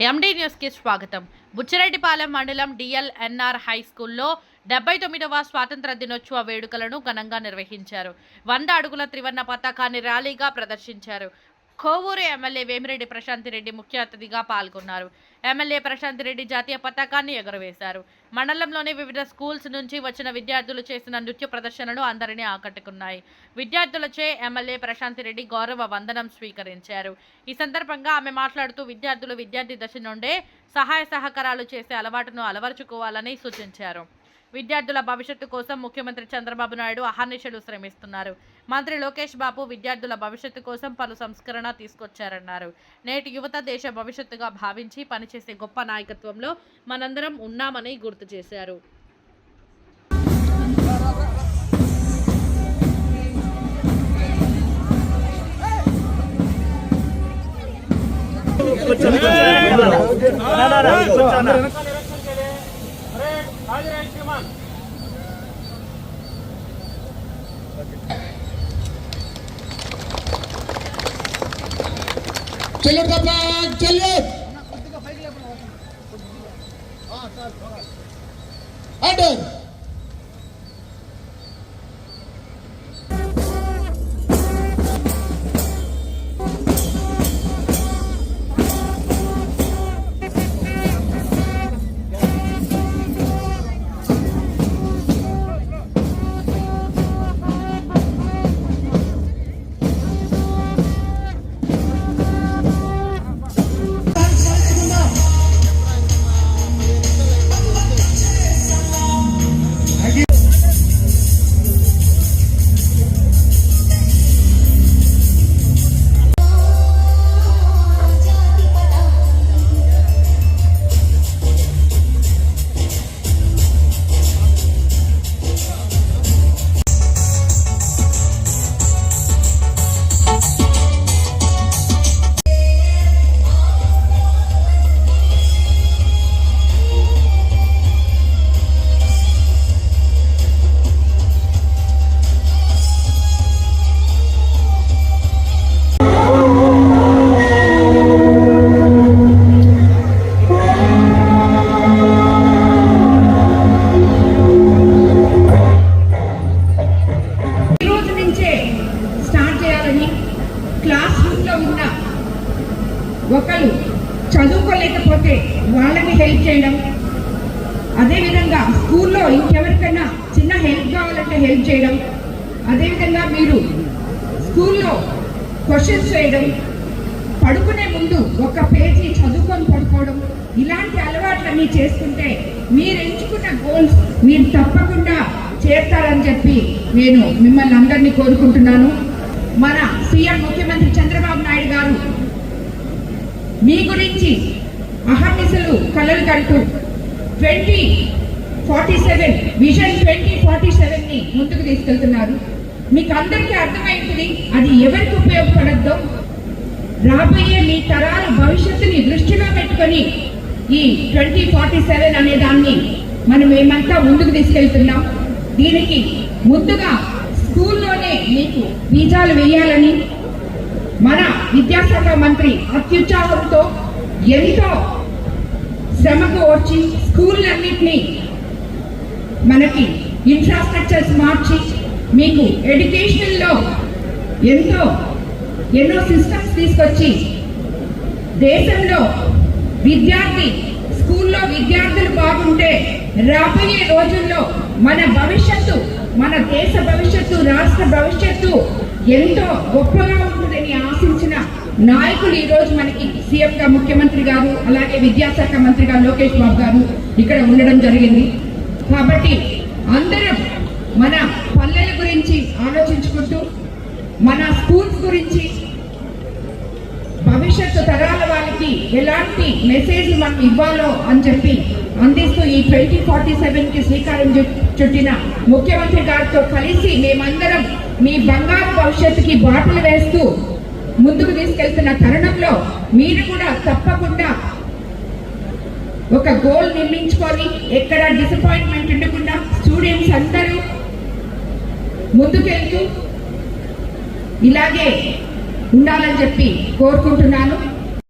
ఎండి న్యూస్కి స్వాగతం. బుచ్చిరెడ్డిపాలెం మండలం డిఎల్ఎన్ఆర్ హై స్కూల్లో డెబ్బై తొమ్మిదవ స్వాతంత్ర దినోత్సవ వేడుకలను ఘనంగా నిర్వహించారు. వంద అడుగుల త్రివర్ణ పతాకాన్ని ర్యాలీగా ప్రదర్శించారు. కోవూరు ఎమ్మెల్యే వేమిరెడ్డి ప్రశాంత్ రెడ్డి ముఖ్య అతిథిగా పాల్గొన్నారు. ఎమ్మెల్యే ప్రశాంత్ రెడ్డి జాతీయ పతాకాన్ని ఎగురవేశారు. మండలంలోని వివిధ స్కూల్స్ నుంచి వచ్చిన విద్యార్థులు చేసిన నృత్య ప్రదర్శనలు అందరినీ ఆకట్టుకున్నాయి. విద్యార్థులచే ఎమ్మెల్యే ప్రశాంత్ రెడ్డి గౌరవ వందనం స్వీకరించారు. ఈ సందర్భంగా ఆమె మాట్లాడుతూ విద్యార్థులు విద్యార్థి దశ నుండే సహాయ సహకారాలు చేసే అలవాటును అలవరుచుకోవాలని సూచించారు. విద్యార్థుల భవిష్యత్తు కోసం ముఖ్యమంత్రి చంద్రబాబు నాయుడు అహర్నిశలు శ్రమిస్తున్నారు. మంత్రి లోకేష్ బాబు విద్యార్థుల భవిష్యత్తు కోసం పలు సంస్కరణ తీసుకొచ్చారన్నారు. నేటి యువత దేశ భవిష్యత్తుగా భావించి పనిచేసే గొప్ప నాయకత్వంలో మనందరం ఉన్నామని గుర్తు చేశారు. चलो कपड़ा चलिए ऑर्डर ఒకరు చదువుకోలేకపోతే వాళ్ళని హెల్ప్ చేయడం. అదేవిధంగా స్కూల్లో ఇంకెవరికైనా చిన్న హెల్ప్ కావాలంటే హెల్ప్ చేయడం. అదేవిధంగా మీరు స్కూల్లో క్వశ్చన్స్ చేయడం పడుకునే ముందు ఒక పేజీ చదువుకొని పడుకోవడం. ఇలాంటి అలవాట్లన్నీ చేసుకుంటే మీరు ఎంచుకున్న గోల్స్ మీరు తప్పకుండా చేస్తారని చెప్పి నేను మిమ్మల్ని అందరినీ కోరుకుంటున్నాను. మన సీఎం ముఖ్యమంత్రి మీ గురించి అహర్నిశలు కలలు కంటూ twenty forty seven vision twenty forty సెవెన్ని ముందుకు తీసుకెళ్తున్నారు. మీకు అందరికీ అర్థమైంది అది ఎవరికి ఉపయోగపడద్దో? రాబోయే మీ తరాల భవిష్యత్తుని దృష్టిలో పెట్టుకొని ఈ ట్వంటీ ఫార్టీ సెవెన్ అనే దాన్ని మనం ఏమంతా ముందుకు తీసుకెళ్తున్నాం. దీనికి ముందుగా స్కూల్లోనే మీకు బీజాలు వేయాలని మన విద్యాశాఖ మంత్రి అత్యుత్సాహంతో ఎంతో శ్రమకు వచ్చి స్కూళ్ళన్నింటినీ మనకి ఇన్ఫ్రాస్ట్రక్చర్స్ మార్చి మీకు ఎడ్యుకేషన్లో ఎంతో ఎన్నో సిస్టమ్స్ తీసుకొచ్చి దేశంలో విద్యార్థి స్కూల్లో విద్యార్థులు బాగుంటే రాబోయే రోజుల్లో మన భవిష్యత్తు మన దేశ భవిష్యత్తు రాష్ట్ర భవిష్యత్తు ఎంతో గొప్పగా ఉంటుంది నాయకులు ఈరోజు మనకి సీఎంగా ముఖ్యమంత్రి గారు అలాగే విద్యాశాఖ మంత్రిగా లోకేష్ బాబు గారు ఇక్కడ ఉండడం జరిగింది. కాబట్టి అందరం మన పల్లెల గురించి ఆలోచించుకుంటూ మన స్కూల్స్ గురించి భవిష్యత్తు తరాల వాళ్ళకి ఎలాంటి మెసేజ్ మనం ఇవ్వాలో అని చెప్పి అందిస్తూ ఈ ట్వంటీ ఫార్టీ సెవెన్కి శ్రీకారం చుట్టిన ముఖ్యమంత్రి గారితో కలిసి మేమందరం మీ బంగారు భవిష్యత్తుకి బాటలు వేస్తూ ముందుకు తీసుకెళ్తున్న తరుణంలో మీరు కూడా తప్పకుండా ఒక గోల్ నిర్మించుకొని ఎక్కడ డిసప్పాయింట్మెంట్ ఉండకుండా స్టూడెంట్స్ అందరూ ముందుకెళ్తూ ఇలాగే ఉండాలని చెప్పి కోరుకుంటున్నాను.